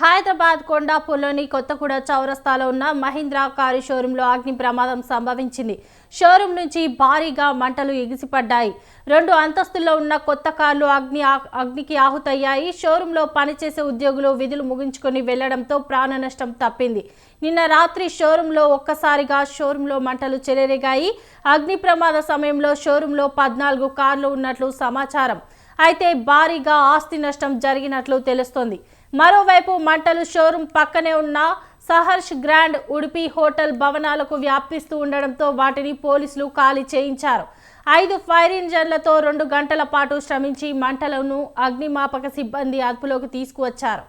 హైదరాబాద్ కొండాపూర్లోని కొత్తగూడ చౌరస్తాలో ఉన్న మహీంద్రా కారు షోరూంలో అగ్ని ప్రమాదం సంభవించింది. షోరూం నుంచి భారీగా మంటలు ఎగిసిపడ్డాయి. రెండు అంతస్తుల్లో ఉన్న కొత్త కార్లు అగ్ని అగ్నికి ఆహుతయ్యాయి. షోరూంలో పనిచేసే ఉద్యోగులు విధులు ముగించుకొని వెళ్ళడంతో ప్రాణ నష్టం తప్పింది. నిన్న రాత్రి షోరూంలో ఒక్కసారిగా షోరూంలో మంటలు చెలరేగాయి. అగ్ని ప్రమాద సమయంలో షోరూంలో పద్నాలుగు కార్లు ఉన్నట్లు సమాచారం. అయితే భారీగా ఆస్తి నష్టం జరిగినట్లు తెలుస్తోంది. మరోవైపు మంటలు షోరూం పక్కనే ఉన్న సహర్ష్ గ్రాండ్ ఉడిపి హోటల్ భవనాలకు వ్యాపిస్తూ ఉండడంతో వాటిని పోలీసులు ఖాళీ చేయించారు. ఐదు ఫైర్ ఇంజన్లతో రెండు గంటల పాటు శ్రమించి మంటలను అగ్నిమాపక సిబ్బంది అదుపులోకి తీసుకువచ్చారు.